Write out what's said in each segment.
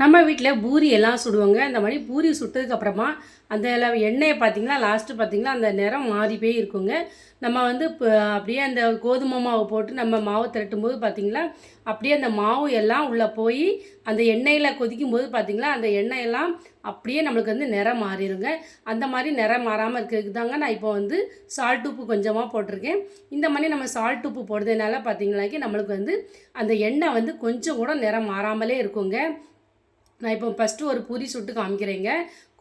நம்ம வீட்டில் பூரி எல்லாம் சுடுவாங்க. அந்த மாதிரி பூரி சுட்டதுக்கப்புறமா அந்த எண்ணெயை பார்த்தீங்கன்னா லாஸ்ட்டு பார்த்திங்கன்னா அந்த நிறம் மாறி போய் இருக்குங்க. நம்ம வந்து இப்போ அப்படியே அந்த கோதுமை மாவு போட்டு நம்ம மாவு திரட்டும் போது பார்த்தீங்களா அப்படியே அந்த மாவு எல்லாம் உள்ளே போய் அந்த எண்ணெயில் கொதிக்கும் போது பார்த்திங்கன்னா அந்த எண்ணெயெல்லாம் அப்படியே நம்மளுக்கு வந்து நிறம் மாறிடுங்க அந்த மாதிரி நிறம் மாறாமல் இருக்கிறதுக்கு தாங்க நான் இப்போ வந்து சால்ட் உப்பு கொஞ்சமாக போட்டிருக்கேன். இந்த மாதிரி நம்ம சால்ட் உப்பு போடுறதுனால பார்த்திங்கனாக்கி நம்மளுக்கு வந்து அந்த எண்ணெய் வந்து கொஞ்சம் கூட நிறம் மாறாமலே இருக்குங்க. நான் இப்போ ஃபஸ்ட்டு ஒரு பூரி சுட்டு காமிக்கிறேங்க.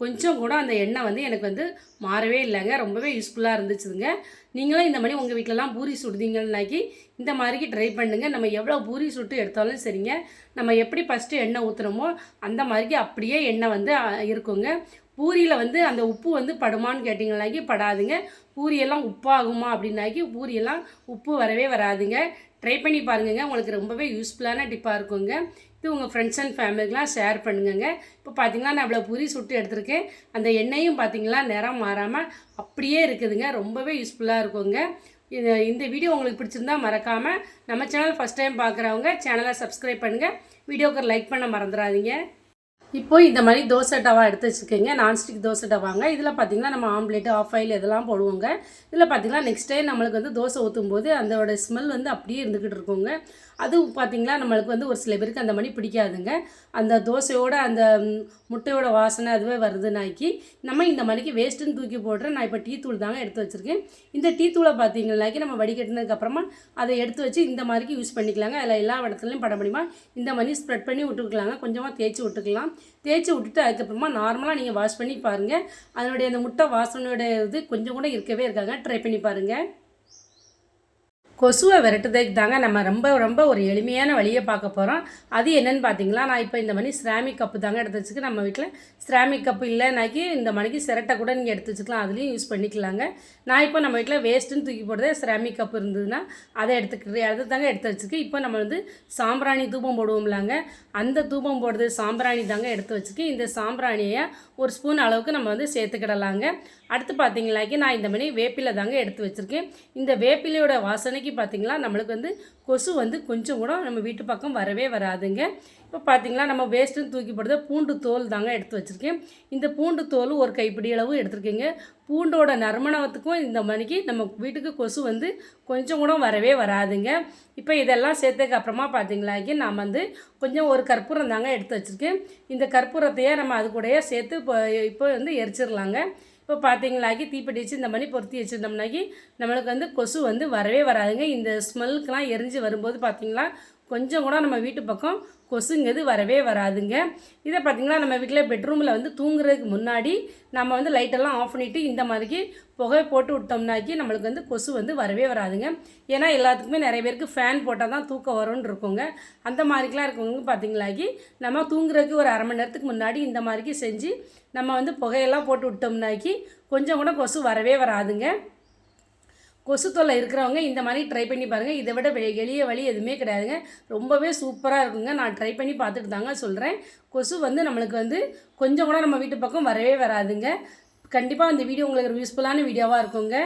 கொஞ்சம் கூட அந்த எண்ணெய் வந்து எனக்கு வந்து மாறவே இல்லைங்க. ரொம்பவே யூஸ்ஃபுல்லாக இருந்துச்சுங்க. நீங்களும் இந்த மாதிரி உங்கள் வீட்டிலலாம் பூரி சுடுதீங்கன்னாக்கி இந்த மாதிரிக்கு ட்ரை பண்ணுங்கள் நம்ம எவ்வளோ பூரி சுட்டு எடுத்தாலும் சரிங்க. நம்ம எப்படி ஃபஸ்ட்டு எண்ணெய் ஊற்றுறோமோ அந்த மாதிரிக்கு அப்படியே எண்ணெய் வந்து இருக்குங்க. பூரியில் வந்து அந்த உப்பு வந்து படுமான்னு கேட்டிங்கனாக்கி படாதுங்க. பூரியெல்லாம் உப்பாகுமா அப்படின்னாக்கி பூரியெல்லாம் உப்பு வரவே வராதுங்க. ட்ரை பண்ணி பாருங்கங்க. உங்களுக்கு ரொம்பவே யூஸ்ஃபுல்லான டிப்பாக இருக்குங்க. இது உங்கள் ஃப்ரெண்ட்ஸ் அண்ட் ஃபேமிலிக்கெலாம் ஷேர் பண்ணுங்கங்க. இப்போ பார்த்தீங்கன்னா நான் இவ்வளோ பூரி சுட்டு எடுத்திருக்கேன். அந்த எண்ணெயும் பார்த்தீங்களா நிறம் மாறாமல் அப்படியே இருக்குதுங்க. ரொம்பவே யூஸ்ஃபுல்லாக இருக்குங்க. இது இந்த வீடியோ உங்களுக்கு பிடிச்சிருந்தா மறக்காமல் நம்ம சேனல் ஃபஸ்ட் டைம் பார்க்குறவங்க சேனலை சப்ஸ்கிரைப் பண்ணுங்கள் வீடியோக்கு லைக் பண்ண மறந்துடாதீங்க. இப்போ இந்த மாதிரி தோசை டவா எடுத்து வச்சுக்கோங்க நான்ஸ்டிக் தோசை டவாங்க. இதில் பார்த்தீங்கன்னா நம்ம ஆம்லேட்டு ஆஃப் ஆயில் இதெல்லாம் போடுவோங்க. இதில் பார்த்தீங்கன்னா நெக்ஸ்ட் டைம் நம்மளுக்கு வந்து தோசை ஊற்றும் போது அதோட ஸ்மெல் வந்து அப்படியே இருந்துக்கிட்டு இருக்குங்க. அது பார்த்தீங்களா நம்மளுக்கு வந்து ஒரு சில பேருக்கு அந்த மாதிரி பிடிக்காதுங்க. அந்த தோசையோட அந்த முட்டையோட வாசனை அதுவே வருதுன்னாக்கி நம்ம இந்த மாதிரிக்கு வேஸ்ட்டுன்னு தூக்கி போடுறேன் நான் இப்போ டீ தூள் தாங்க எடுத்து வச்சுருக்கேன். இந்த டீ தூளை பார்த்திங்கனாக்கி நம்ம வடிகட்டினதுக்கப்புறமா அதை எடுத்து வச்சு இந்த மாதிரிக்கு யூஸ் பண்ணிக்கலாங்க. அதில் எல்லா இடத்துலையும் பட முடியுமா இந்த மாதிரி ஸ்ப்ரெட் பண்ணி விட்டுக்கலாங்க. கொஞ்சமாக தேய்ச்சி விட்டுக்கலாம். தேய்ச்சி விட்டுட்டு அதுக்கப்புறமா நார்மலாக நீங்கள் வாஷ் பண்ணி பாருங்கள் அதனுடைய அந்த முட்டை வாசனையோட இது கொஞ்சம் கூட இருக்கவே இருக்காங்க ட்ரை பண்ணி பாருங்கள் கொசுவை விரட்டுறதுக்கு தாங்க நம்ம ரொம்ப ரொம்ப ஒரு எளிமையான வழியை பார்க்க போகிறோம் அது என்னென்னு பார்த்தீங்களா? நான் இப்போ இந்த மணி ஸ்ராமிக் கப்பு தாங்க எடுத்து வச்சுக்க நம்ம வீட்டில் ஸ்ராமிக் கப்பு இல்லைனாக்கி இந்த மணிக்கு சிரட்டை கூட நீங்கள் எடுத்து வச்சுக்கலாம். அதுலேயும் யூஸ் பண்ணிக்கலாங்க. நான் இப்போ நம்ம வீட்டில் வேஸ்ட்டுன்னு தூக்கி போடுறதே ஸ்ராமிக் கப் இருந்ததுன்னா அதை எடுத்துக்கிட்டு அதை தாங்க எடுத்து வச்சுருக்கு இப்போ நம்ம வந்து சாம்பிராணி தூபம் போடுவோம்லாங்க. அந்த தூபம் போடுறது சாம்பிராணி தாங்க எடுத்து வச்சுருக்கு இந்த சாம்பிராணியை ஒரு ஸ்பூன் அளவுக்கு நம்ம வந்து சேர்த்துக்கிடலாங்க. அடுத்து பார்த்தீங்களாக்கி நான் இந்த மணி வேப்பிலை தாங்க எடுத்து வச்சுருக்கேன். இந்த வேப்பிலையோட வாசனைக்கு பார்த்தீங்களா நம்மளுக்கு வந்து கொசு வந்து கொஞ்சம் கூட நம்ம வீட்டு பக்கம் வரவே வராதுங்க. இப்போ பார்த்தீங்களா நம்ம வேஸ்ட்டுன்னு தூக்கி போடுறது பூண்டு தோல் தாங்க எடுத்து வச்சுருக்கேன். இந்த பூண்டு தோல் ஒரு கைப்பிடி அளவு எடுத்துருக்கீங்க. பூண்டோட நறுமணத்துக்கும் இந்த மணிக்கு நம்ம வீட்டுக்கு கொசு வந்து கொஞ்சம் கூட வரவே வராதுங்க. இப்போ இதெல்லாம் சேர்த்ததுக்கு அப்புறமா பார்த்தீங்களாக்கி நான் வந்து கொஞ்சம் ஒரு கற்பூரம் தாங்க எடுத்து வச்சுருக்கேன். இந்த கற்பூரத்தையே நம்ம அது கூடயே சேர்த்து இப்போ இப்போ வந்து எரிச்சிடலாங்க இப்போ பார்த்தீங்களாக்கி தீப்பெட்டி வச்சு இந்த மாதிரி பொருத்தி வச்சுருந்தோம்னாக்கி நம்மளுக்கு வந்து கொசு வந்து வரவே வராதுங்க. இந்த ஸ்மெல்க்கெலாம் எரிஞ்சு வரும்போது பார்த்தீங்களா கொஞ்சம் கூட நம்ம வீட்டு பக்கம் கொசுங்கிறது வரவே வராதுங்க. இதை பார்த்திங்கன்னா நம்ம வீட்டில் பெட்ரூமில் வந்து தூங்குறதுக்கு முன்னாடி நம்ம வந்து லைட்டெல்லாம் ஆஃப் பண்ணிவிட்டு இந்த மாதிரிக்கு புகை போட்டு விட்டோம்னாக்கி நம்மளுக்கு வந்து கொசு வந்து வரவே வராதுங்க. ஏன்னா எல்லாத்துக்குமே நிறைய பேருக்கு ஃபேன் போட்டால் தான் தூக்கம் வரும்னு இருக்குங்க. அந்த மாதிரிக்கெலாம் இருக்கவங்க பார்த்தீங்களாக்கி நம்ம தூங்குறதுக்கு ஒரு அரை மணி நேரத்துக்கு முன்னாடி இந்த மாதிரிக்கு செஞ்சு நம்ம வந்து புகையெல்லாம் போட்டு விட்டோம்னாக்கி கொஞ்சம் கூட கொசு வரவே வராதுங்க. கொசு தொல்லை இருக்கிறவங்க இந்த மாதிரி ட்ரை பண்ணி பாருங்கள் இதை விட எளிய வழி எதுவுமே கிடையாதுங்க. ரொம்பவே சூப்பராக இருக்குங்க. நான் ட்ரை பண்ணி பார்த்துட்டு தாங்க சொல்கிறேன் கொசு வந்து நம்மளுக்கு வந்து கொஞ்சம் கூட நம்ம வீட்டு பக்கம் வரவே வராதுங்க. கண்டிப்பாக அந்த வீடியோ உங்களுக்கு யூஸ்ஃபுல்லான வீடியோவாக இருக்குங்க.